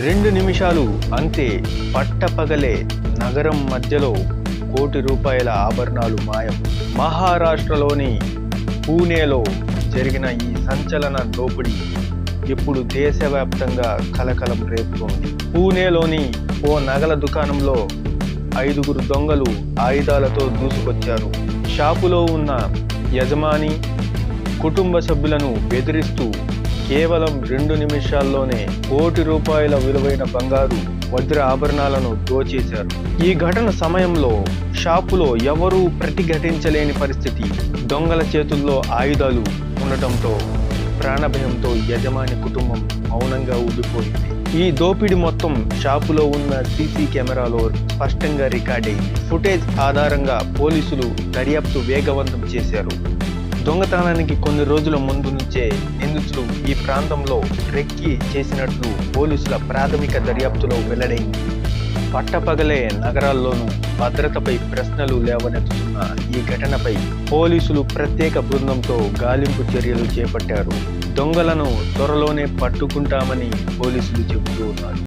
రెండు నిమిషాలు అంతే పట్టపగలే నగరం మధ్యలో కోటి రూపాయల ఆభరణాలు మాయం. మహారాష్ట్రలోని పూణేలో జరిగిన ఈ సంచలన దోపిడీ ఇప్పుడు దేశవ్యాప్తంగా కలకలం రేపుతోంది. పూణేలోని ఓ నగల దుకాణంలో ఐదుగురు దొంగలు ఆయుధాలతో దూసుకొచ్చారు. షాపులో ఉన్న యజమాని కుటుంబ సభ్యులను బెదిరిస్తూ కేవలం రెండు నిమిషాల్లోనే కోటి రూపాయల విలువైన బంగారు వజ్ర ఆభరణాలను దోచేశారు. ఈ ఘటన సమయంలో షాపులో ఎవరూ ప్రతిఘటించలేని పరిస్థితి. దొంగల చేతుల్లో ఆయుధాలు ఉండటంతో ప్రాణభయంతో యజమాని కుటుంబం మౌనంగా ఉండిపోయింది. ఈ దోపిడీ మొత్తం షాపులో ఉన్న సీసీ కెమెరాలో స్పష్టంగా రికార్డ్ అయింది. ఫుటేజ్ ఆధారంగా పోలీసులు దర్యాప్తు వేగవంతం చేశారు. దొంగతనానికి కొన్ని రోజుల ముందు నుంచే నిందితులు ఈ ప్రాంతంలో రెక్కి చేసినట్లు పోలీసుల ప్రాథమిక దర్యాప్తులో వెల్లడైంది. పట్టపగలే నగరాల్లోనూ భద్రతపై ప్రశ్నలు లేవనెత్తుతున్న ఈ ఘటనపై పోలీసులు ప్రత్యేక బృందంతో గాలింపు చర్యలు చేపట్టారు. దొంగలను త్వరలోనే పట్టుకుంటామని పోలీసులు చెబుతూ ఉన్నారు.